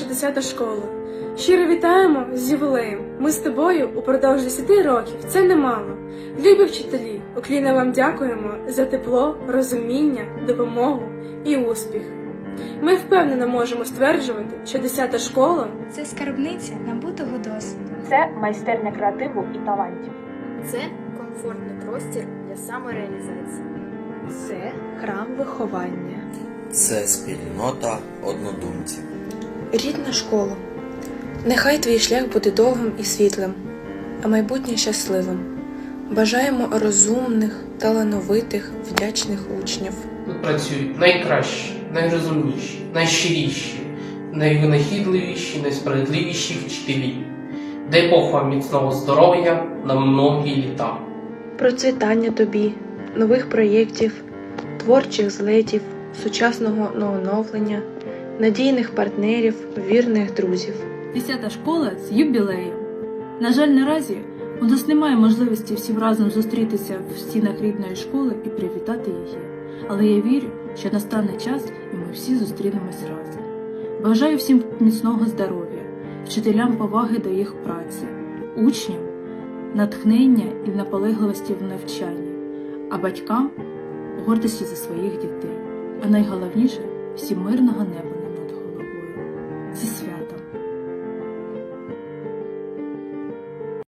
10 школа. Щиро вітаємо з ювілеєм. Ми з тобою упродовж 10 років. Це немало. Любі вчителі, окліна вам дякуємо за тепло, розуміння, допомогу і успіх. Ми впевнено можемо стверджувати, що 10 школа це скарбниця набутого досвіду. Це майстерня креативу і талантів. Це комфортний простір для самореалізації. Це храм виховання. Це спільнота однодумців. Рідна школа. Нехай твій шлях буде довгим і світлим, а майбутнє щасливим. Бажаємо розумних, талановитих, вдячних учнів. Тут працюють найкращі, найрозумніші, найщиріші, найвинахідливіші, найсправедливіші вчителі. Дай Бог вам міцного здоров'я на многі літа. Процвітання тобі, нових проєктів, творчих злетів, сучасного оновлення, надійних партнерів, вірних друзів. Десята школа з юбілеєм. На жаль, наразі у нас немає можливості всім разом зустрітися в стінах рідної школи і привітати її. Але я вірю, що настане час і ми всі зустрінемось разом. Бажаю всім міцного здоров'я, вчителям поваги до їх праці, учням натхнення і наполегливості в навчанні, а батькам гордості за своїх дітей. А найголовніше всім мирного неба.